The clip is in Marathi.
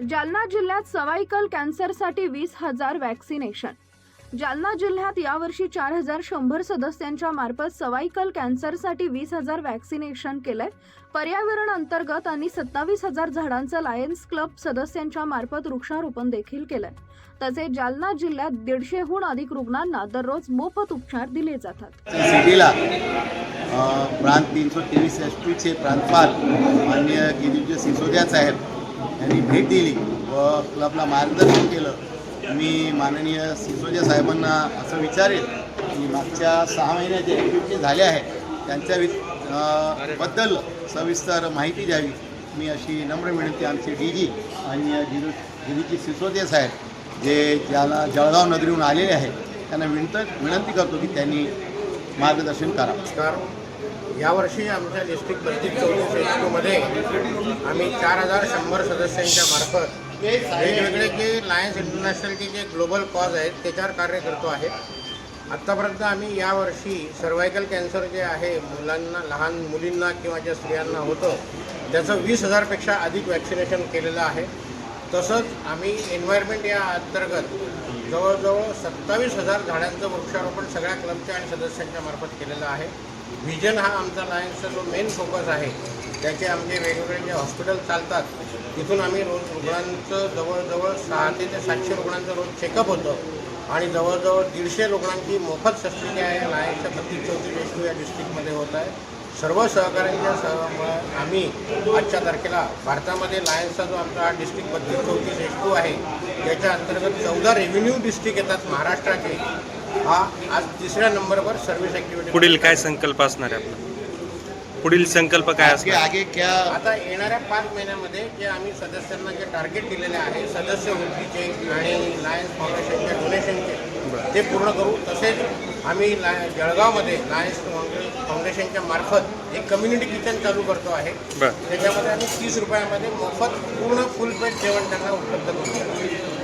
जालना जिल्ह्यात सवाईकल कॅन्सरसाठी वीस हजार वॅक्सिनेशन जालना जिल्ह्यात यावर्षी चार हजार शंभर सदस्यांच्या मार्फत सवाईकल कॅन्सरसाठी वीस हजार वॅक्सिनेशन केलंय. पर्यावरण अंतर्गत आणि सत्तावीस हजार झाडांचं लायन्स क्लब सदस्यांच्या मार्फत वृक्षारोपण देखील केलंय. तसेच जालना जिल्ह्यात दीडशेहून अधिक रुग्णांना दररोज मोफत उपचार दिले जातात. सिटीला प्रांत तीनशे तेवीस एस पीचे प्रांतपाल माननीय गिरीश सिसोदिया साहेब यांनी भेट दिली व क्लबला मार्गदर्शन केलं. मी माननीय सिसोदिया साहेबांना असं विचारेल की मागच्या सहा महिन्यात जे ॲक्टिव्हिटी झाल्या आहेत त्यांच्या वि बद्दल सविस्तर माहिती द्यावी. मी अशी नम्र विनंती आमचे डी जी आणि गिरी गिरीजी सिसोदिया साहेब जे ज्याला जळगाव नगरीहून आलेले आहेत त्यांना विनंत विनंती करतो की त्यांनी मार्गदर्शन करावं यावर्षी आमच्या डिस्ट्रिक्ट बत्तीस चौतीस एसकोमध्ये आम्ही चार हजार शंभर सदस्यांच्या मार्फत वेगवेगळे जे लायन्स इंटरनॅशनलचे जे ग्लोबल कॉज आहेत त्याच्यावर कार्य करतो आहे. आत्तापर्यंत आम्ही यावर्षी सर्वायकल कॅन्सर जे आहे मुलांना लहान मुलींना किंवा ज्या स्त्रियांना होतं त्याचं वीस हजारपेक्षा अधिक वॅक्सिनेशन केलेलं आहे. तसंच आम्ही एन्व्हायरमेंट या अंतर्गत जवळजवळ सत्तावीस हजार झाडांचं वृक्षारोपण सगळ्या क्लबच्या आणि सदस्यांच्या मार्फत केलेलं आहे. व्हिजन हा आमचा लायन्सचा जो मेन फोकस आहे त्याचे आमचे वेगवेगळे जे हॉस्पिटल चालतात तिथून आम्ही रोज रुग्णांचं जवळजवळ सहाशे ते सातशे रुग्णांचं रोज चेकअप होतं. आणि जवळजवळ दीडशे रुग्णांची मोफत शस्त्रक्रिया या लायन्सच्या बत्तीस चौथी रेशू या डिस्ट्रिक्टमध्ये होत आहे. सर्व सहकाऱ्यांच्या सह आम्ही आजच्या तारखेला भारतामध्ये लायन्सचा जो आमचा हा डिस्ट्रिक्ट बत्तीस चौतीस एस टू आहे त्याच्या अंतर्गत चौदा रेव्हेन्यू डिस्ट्रिक्ट येतात महाराष्ट्राचे. हा आज तिसऱ्या नंबरवर सर्व्हिस ॲक्टिव्हिटी पुढील काय संकल्प असणार आहे आपला? पुढील संकल्प काय आगे असणार? आगे क्या आता येणाऱ्या पाच महिन्यामध्ये जे आम्ही सदस्यांना जे टार्गेट दिलेले आहे सदस्य वृत्तीचे आणि लायन्स फाउंडेशनचे डोनेशनचे ते पूर्ण करू. तसेच आम्ही लाय जळगावमध्ये लायन्स फाउंडे- फाउंडेशनच्या मार्फत एक कम्युनिटी किचन चालू करतो आहे. बरं. त्याच्यामध्ये आम्ही तीस रुपयामध्ये मोफत पूर्ण फुल पेट जेवण त्यांना उपलब्ध करू.